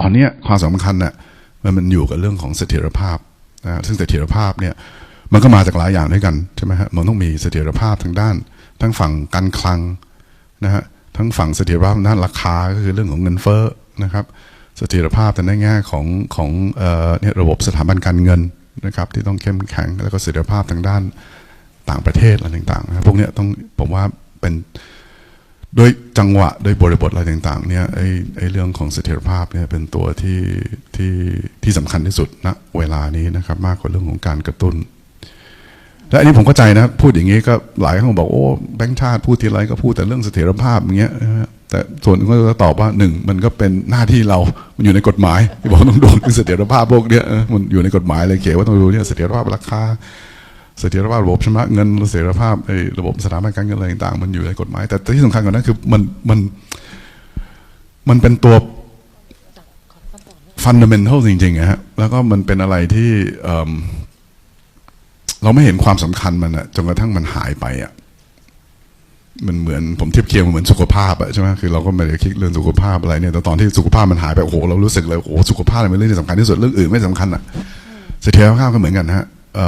ตอนนี้ความสำคัญน่ะมันมันอยู่กับเรื่องของเสถียรภาพนะซึ่งเสถียรภาพเนี่ยมันก็มาจากหลายอย่างด้วยกันใช่ไหมฮะมันต้องมีเสถียรภาพทางด้าน ทั้งฝั่งการคลังนะฮะทั้งฝั่งเสถียรภาพด้านราคาก็คือเรื่องของเงินเฟ้อนะครับเสถียรภาพแต่ในแง่ของของเอ่อเนี่ยระบบสถาบันการเงินนะครับที่ต้องเข้มแข็งแล้วก็เสถียรภาพทางด้านต่างประเทศอะไรต่างๆนะพวกเนี้ยต้องผมว่าเป็น โดยจังหวะโดยบริบทอะไรต่างๆเนี่ยไอ้ไอ้เรื่องของเสถียรภาพเนี่ยเป็นตัวที่ที่ที่สำคัญที่สุดณเวลานี้นะครับ มากกว่าเรื่องของการกระตุ้น และอันนี้ผมเข้าใจนะ พูดอย่างนี้ก็หลายคนบอกโอ้แบงค์ชาติพูดทีไรก็พูดแต่เรื่องเสถียรภาพอย่างเงี้ยนะฮะแต่ส่วนก็จะตอบว่าหนึ่งมันก็เป็นหน้าที่เรา มันอยู่ในกฎหมายที่บอกต้องดูเรื่องเสถียรภาพพวกเนี้ยมันอยู่ในกฎหมายเลยเขียนว่าต้องดูเนี่ยเสถียรภาพราคา เสถียรภาพระบบชำระเงินเสถียรภาพไอ้ระบบสถาบันการเงินอะไรต่างๆมันอยู่ในกฎหมาย แต่ที่สำคัญกว่านั้นคือมันมันมันเป็นตัวฟันเดเมนทัลจริงๆอะฮะแล้วก็มันเป็นอะไรที่เเราไม่เห็นความสำคัญมันอะจนกระทั่งมันหายไปอะมันเหมือนผมเทียบเคียงเหมือนสุขภาพอะใช่ไหมคือเราก็ไม่ได้คิดเรื่องสุขภาพอะไรเนี่ยแต่ตอนที่สุขภาพมันหายไปโอ้โหเรารู้สึกเลยโอ้โหสุขภาพเป็นเรื่องที่สำคัญที่สุดเรื่องอื่นไม่สำคัญอะเสถียรภาพก็เหมือนกันฮะ เ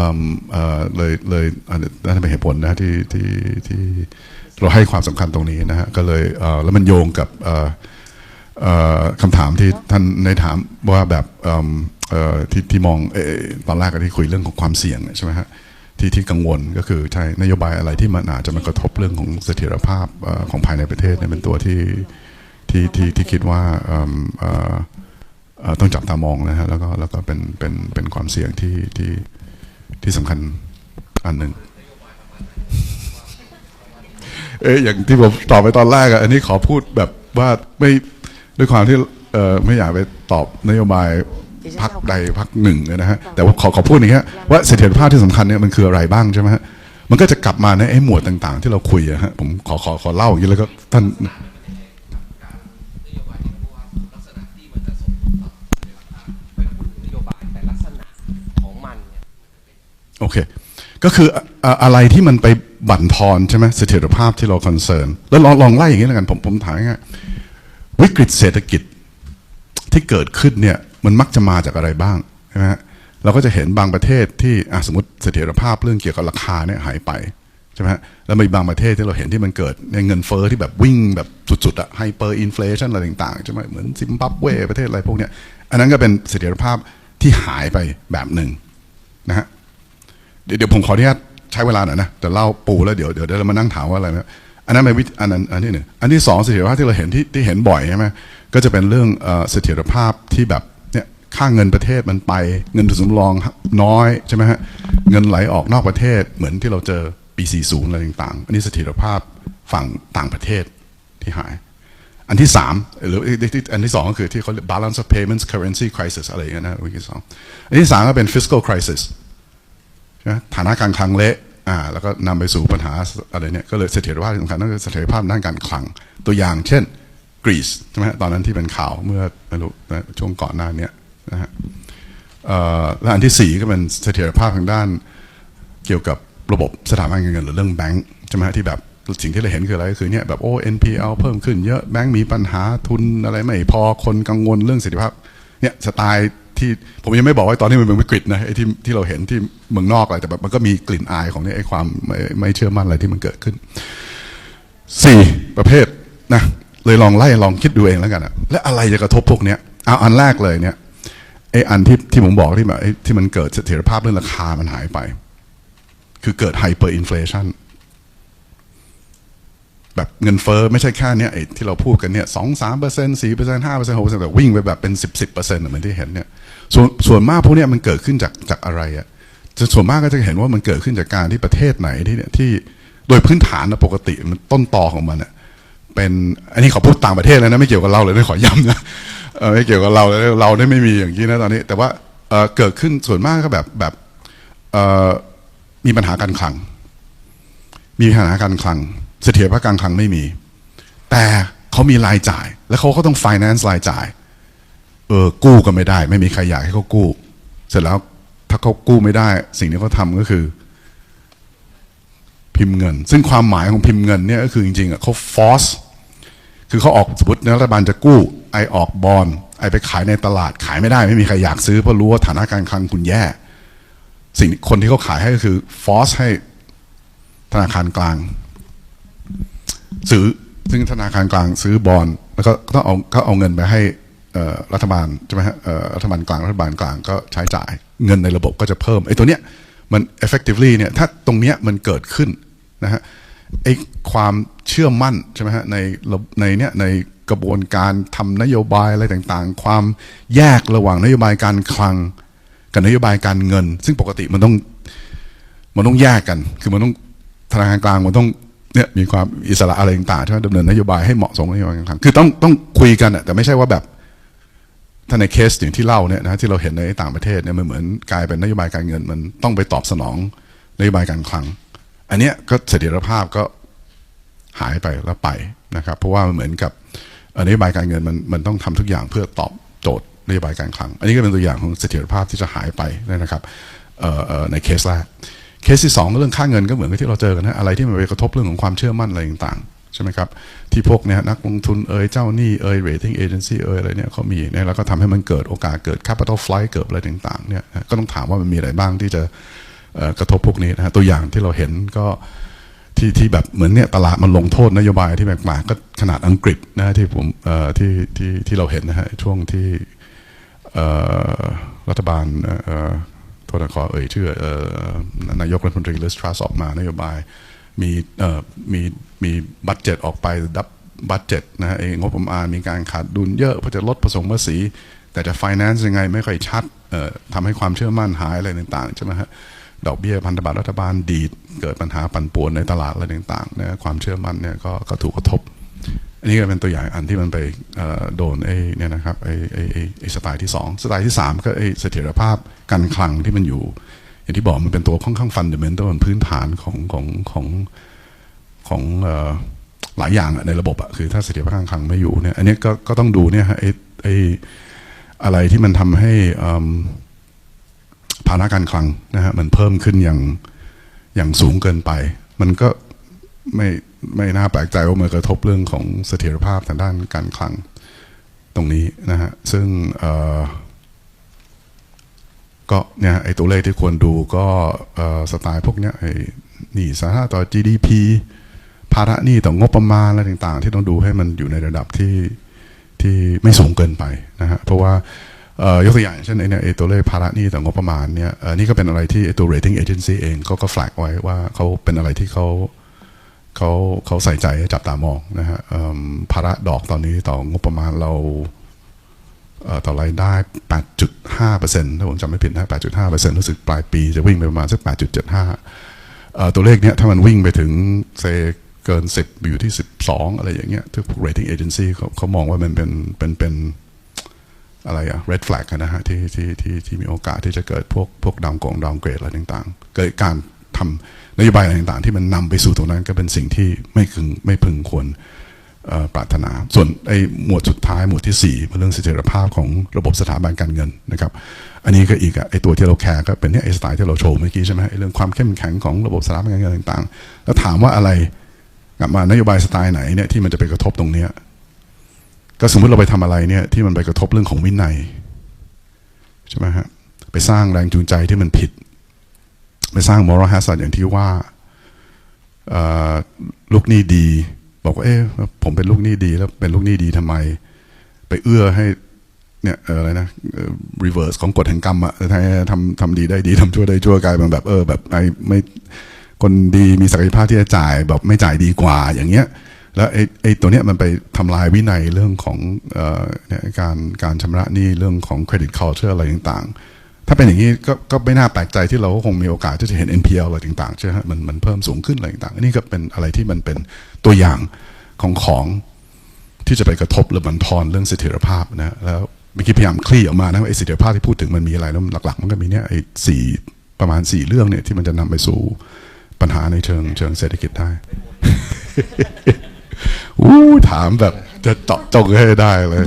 เเลยเลยนั่นเป็นเหตุผลนะที่ที่ที่เราให้ความสำคัญตรงนี้นะฮะก็เลยเแล้วมันโยงกับคำถามที่ท่านในถามว่าแบบที่ที่มองอตอนแรกก็ที่คุยเรื่องของความเสี่ยงใช่ไหมฮะที่ที่กังวลก็คือใช่นโยบายอะไรที่มันอาจจะมากระทบเรื่องของเสถียรภาพอของภายในประเทศเนี่ยเป็นตัวที่ที่ที่ที่คิดว่าต้องจับตามองนะฮะแล้วก็แล้วก็เป็นเป็นเป็นความเสี่ยงที่ที่ ที่สำคัญอันหนึ่งเอ๊ะอย่างที่ผมตอบไปตอนแรกอะอันนี้ขอพูดแบบว่าไม่ด้วยความที่เอ่อไม่อยากไปตอบนโยบายพักใดพักหนึ่งนะฮะแต่ว่าขอขอพูดอย่างเงี้ยว่าเสถียรภาพที่สำคัญเนี่ยมันคืออะไรบ้างใช่ไหมฮะมันก็จะกลับมาในไอ้หมวดต่าง ๆ ที่เราคุยอะฮะผมขอขอขอเล่าอย่างนี้แล้วก็ท่านน เค ก็คืออะไรที่มันไปบั่นทอนใช่ไหมเสถียรภาพที่เราคอนเซิร์นแล้วลองลองไล่อย่างนี้แล้วกันผมผมถามง่ายวิกฤตเศรษฐกิจที่เกิดขึ้นเนี่ยมันมักจะมาจากอะไรบ้างใช่ไหมเราก็จะเห็นบางประเทศที่สมมติเสถียรภาพเรื่องเกี่ยวกับราคาเนี่ยหายไปใช่ไหมแล้วมีบางประเทศที่เราเห็นที่มันเกิดในเงินเฟ้อที่แบบวิ่งแบบสุดๆอะไฮเปอร์อินฟลชันอะไรต่างๆใช่ไหมเหมือนซิมบับเวประเทศอะไรพวกเนี้ยอันนั้นก็เป็นเสถียรภาพที่หายไปแบบหนึ่งนะฮะ เดี๋ยวเดี๋ยวผมขออนุญาตใช้เวลาหน่อยนะแต่เล่าปูแล้วเดี๋ยวเดี๋ยวเรามานั่งถามว่าอะไรนะอันนั้นเป็นวิธีอันนั้นอันที่หนึ่งอันที่สองเสถียรภาพที่เราเห็นที่ที่เห็นบ่อยใช่ไหมก็จะเป็นเรื่องเสถียรภาพที่แบบเนี่ยค่าเงินประเทศมันไปเงินทุนสำรองน้อยใช่ไหมฮะเงินไหลออกนอกประเทศเหมือนที่เราเจอปี 40 อะไรต่างๆ อันนี้เสถียรภาพฝั่งต่างประเทศที่หาย อันที่สามหรืออันที่สองก็คือที่เขาเรียก balance of payments currency crisis อะไรอย่างเงี้ยนะวิธีสองอันที่สามก็เป็น fiscal crisis ฐานะการคลังเละอ่าแล้วก็นำไปสู่ปัญหาอะไรเนี่ยก็เลยเสถียรภาพที่สำคัญนั่นคือเสถียรภาพด้านการคลัง ตัวอย่างเช่นกรีซใช่ไหมตอนนั้นที่เป็นข่าวเมื่อไม่รู้ช่วงก่อนหน้านี้นะฮะและอันที่สี่ก็เป็นเสถียรภาพทางด้านเกี่ยวกับระบบสถาบันการเงินหรือเรื่องแบงก์ใช่ไหมที่แบบสิ่งที่เราเห็นคืออะไรก็คือเนี่ยแบบโอ้ NPL เพิ่มขึ้นเยอะแบงก์มีปัญหาทุนอะไรไม่พอคนกังวลเรื่องเสถียรภาพเนี่ยสไตล์ ที่ผมยังไม่บอกว่าตอนนี้มันเป็นวิกฤตนะไอ้ที่ที่เราเห็นที่เมืองนอกอะไรแต่แบบมันก็มีกลิ่นอายของเนี่ยไอ้ความไม่ไม่เชื่อมั่นอะไรที่มันเกิดขึ้นสี่ประเภทนะเลยลองไล่ลองคิดดูเองแล้วกันอะและอะไรจะกระทบพวกเนี้ยเอาอันแรกเลยเนี่ยไอ้อันที่ที่ผมบอกที่แบบที่มันเกิดเสถียรภาพเรื่องราคามันหายไป คือเกิดไฮเปอร์อินฟลชัน แบบเงินเฟ้อไม่ใช่แค่เนี้ยที่เราพูดกันเนี่ยสองสามเปอร์เซ็นต์สี่เปอร์เซ็นต์ห้าเปอร์เซ็นต์หกเปอร์เซ็นต์แต่วิ่งไปแบบเป็นสิบสิบเปอร์เซ็นต์เหมือนที่เห็นเนี่ยส่วนส่วนมากพวกเนี้ยมันเกิดขึ้นจากจากอะไรอะจะส่วนมากก็จะเห็นว่ามันเกิดขึ้นจากการที่ประเทศไหนที่เนี่ยที่โดยพื้นฐานนะปกติมันต้นตอของมันอะเป็นอันนี้ขอพูดต่างประเทศแล้วนะไม่เกี่ยวกับเราเลยนะขอย้ำนะเออไม่เกี่ยวกับเราเลยเราได้ไม่มีอย่างนี้นะตอนนี้ แต่ว่าเออเกิดขึ้นส่วนมากก็แบบแบบเออมีปัญหาการคลัง มีปัญหาการคลัง เสถียรภาพการคลังไม่มี แต่เขามีรายจ่าย แล้วเขาก็ต้อง finance รายจ่าย เออกู้ก็ไม่ได้ ไม่มีใครอยากให้เขากู้ เสร็จแล้วถ้าเขากู้ไม่ได้ สิ่งที่เขาทำก็คือ พิมพ์เงิน ซึ่งความหมายของพิมพ์เงินเนี่ยก็คือจริงๆอะเขา force คือเขาออกสมมติรัฐบาลจะกู้ไอออกบอลไอไอ้ไปขายในตลาดขายไม่ได้ ไม่มีใครอยากซื้อเพราะรู้ว่าฐานะการคลังคุณแย่ สิ่งคนที่เขาขายให้ก็คือฟอสให้ธนาคารกลาง ซื้อซึ่งธนาคารกลางซื้อบอลแล้วก็ต้องเอาก็เอาเงินไปให้รัฐบาลใช่ไหมฮะรัฐบาลกลางรัฐบาลกลางก็ใช้จ่ายเงินในระบบก็จะเพิ่มไอ้ตัวเนี้ยมัน effectively เนี่ยถ้าตรงเนี้ยมันเกิดขึ้นนะฮะไอ้ความเชื่อมั่นใช่ไหมฮะในในเนี้ยในกระบวนการทำนโยบายอะไรต่างๆ ความแยกระหว่างนโยบายการคลัง กับนโยบายการเงิน ซึ่งปกติมันต้องมันต้องแยกกัน คือมันต้องธนาคารกลางมันต้อง เนี่ยมีความอิสระอะไรต่างๆใช่ไหมดำเนินนโยบายให้เหมาะสมกับนโยบายการคลังคือต้องต้องคุยกันอะแต่ไม่ใช่ว่าแบบถ้าในเคสอย่างที่เล่าเนี่ยนะที่เราเห็นในต่างประเทศเนี่ยมันเหมือนกลายเป็นนโยบายการเงิน มันต้องไปตอบสนองนโยบายการคลัง อันเนี้ยก็เสถียรภาพก็หายไปแล้วไปนะครับ เพราะว่ามันเหมือนกับนโยบายการเงินมันมันต้องทำทุกอย่างเพื่อตอบโจทย์นโยบายการคลัง อันนี้ก็เป็นตัวอย่างของเสถียรภาพที่จะหายไปนะครับในเคสแรก เคสที่สองเรื่องค่าเงินก็เหมือนกับที่เราเจอกันนะอะไรที่มันไปกระทบเรื่องของความเชื่อมั่นอะไรต่างๆใช่ไหมครับที่พวกเนี่ยนักลงทุนเอ่ยเจ้าหนี้เอ่ย rating agency เอ่ยอะไรเนี่ยเขามีเนี่ยแล้วก็ทำให้มันเกิดโอกาสเกิด capital flight เกิดอะไรต่างๆเนี่ยก็ต้องถามว่ามันมีอะไรบ้างที่จะกระทบพวกนี้นะฮะตัวอย่างที่เราเห็นก็ที่ที่แบบเหมือนเนี่ยตลาดมันลงโทษนโยบายที่แปลกๆก็ขนาดอังกฤษนะที่ผมที่ที่ที่เราเห็นนะฮะช่วงที่รัฐบาล ทษนะขอเอ่ยชื่ออนายกรัฐมนตรีลิสทรัสออกมานโยบายมีมีมีบัตเจ็ตออกไปดับบัตเจ็ตนะฮะเองงบประมาณมีการขาดดุลเยอะเพื่อจะลดผสมภาษี แต่จะ finance ยังไงไม่ค่อยชัดทำให้ความเชื่อมั่นหายอะไรต่างๆใช่ไหมฮะดอกเบี้ยพันธบัตรรัฐบาลดีด เกิดปัญหาปั่นป่วนในตลาดอะไรต่างๆนะความเชื่อมั่นเนี่ยกก็ถูกกระทบ อันนี้ก็เป็นตัวอย่างอันที่มันไปโดนไอ้นี่นะครับไอ้ไอ้ไอ้สไตล์ที่สองสไตล์ที่สามก็ไอ้เสถียรภาพการคลังที่มันอยู่ อย่างที่บอกมันเป็นตัวค่อนข้างฟันเดเมนตัลพื้นฐานของของของของหลายอย่างในระบบอะคือถ้าเสถียรภาพการคลังไม่อยู่เนี่ยอันนี้ก็ก็ต้องดูเนี่ยฮะไอ้ไอ้อะไรที่มันทำให้ภาระการคลังนะฮะมันเพิ่มขึ้นอย่างอย่างสูงเกินไป มันก็ ไม่ไม่น่าแปลกใจว่ามันกระทบเรื่องของเสถียรภาพทางด้านการคลังตรงนี้นะฮะซึ่งก็เนี่ยไอตัวเลขที่ควรดูก็สไตล์พวกเนี้ยไอหนี้สาธารณะต่อ GDP ภาระหนี้ต่องบประมาณอะไรต่างๆ ที่ต้องดูให้มันอยู่ในระดับที่ที่ไม่สูงเกินไปนะฮะเพราะว่ายกตัวอย่างเช่นไอเนี่ยไอตัวเลขภาระหนี้ต่องบประมาณเนี่ยนี่ก็เป็นอะไรที่ไอตัว rating agency เองก็ก็แฟลกไว้ว่าเขาเป็นอะไรที่เขา เขาเขาใส่ใจจับตามองนะฮะภาระดอกตอนนี้ต่องบประมาณเราเต่อรายได้ 8.5เปอร์เซ็นต์ถ้าผมจำไม่ผิดนะ8.5เปอร์เซ็นต์รู้สึกปลายปีจะวิ่งไปประมาณสัก 8.75 ตัวเลขเนี้ยถ้ามันวิ่งไปถึงเซเกิน 10 อยู่ที่ 12 อะไรอย่างเงี้ยทุก rating agency เขาเขามองว่ามันเป็นเป็นเป็นอะไรอะ red flag นะฮะที่ที่ที่ที่มีโอกาสที่จะเกิดพวกพวกดาวกงดาวเกรดอะไรต่างๆ เกิดการ ทำนโยบายอะไรต่างๆ ที่มันนำไปสู่ตรงนั้นก็เป็นสิ่งที่ไม่พึงไม่พึงควรปรารถนา ส่วนไอ้หมวดสุดท้ายหมวดที่สี่เป็นเรื่องเสถียรภาพของระบบสถาบันการเงินนะครับ อันนี้ก็อีกอะไอ้ตัวที่เราแคร์ก็เป็นเนี่ยไอ้สไตล์ที่เราโชว์เมื่อกี้ใช่ไหมไอ้เรื่องความเข้มแข็งของระบบสถาบันการเงินต่างๆ แล้วถามว่าอะไรกลับมานโยบายสไตล์ไหนเนี่ยที่มันจะไปกระทบตรงเนี้ยก็สมมติเราไปทำอะไรเนี่ยที่มันไปกระทบเรื่องของวินัยใช่ไหมฮะไปสร้างแรงจูงใจที่มันผิด ไปสร้าง moral hazard อย่างที่ว่าลูกหนี้ดี บอกว่าเอ๊ะผมเป็นลูกหนี้ดี แล้วเป็นลูกหนี้ดีทำไม ไปเอื้อให้เนี่ยอะไรนะเอ่อ reverse ของกฎแห่งกรรมอะทำทำทำดีได้ดีทำชั่วได้ชั่วกลายเป็นแบบเออแบบไอ้ไม่คนดีมีศักยภาพที่จะจ่ายแบบไม่จ่ายดีกว่าอย่างเงี้ย แล้วไอ้ไอ้ตัวเนี้ยมันไปทำลายวินัยเรื่องของเอ่อเนี่ยการการชำระหนี้เรื่องของ credit culture อะไรต่างๆ ถ้าเป็นอย่างนี้ก็ก็ไม่น่าแปลกใจที่เราก็คงมีโอกาสที่จะเห็น NPL อะไรต่างๆใช่ไหมฮะมันมันเพิ่มสูงขึ้นอะไรต่างๆอันนี้ก็เป็นอะไรที่มันเป็นตัวอย่างของของที่จะไปกระทบหรือบันทอนเรื่องเสถียรภาพนะแล้วเมื่อกี้พยายามคลี่ออกมานะว่าไอ้เสถียรภาพที่พูดถึงมันมีอะไรแล้วหลัก ๆ มันก็มีเนี่ยไอ้สี่ประมาณสี่เรื่องเนี่ยที่มันจะนำไปสู่ปัญหาในเชิงเชิงเศรษฐกิจได้อู้ถามแบบจะเจาะจงให้ได้เลย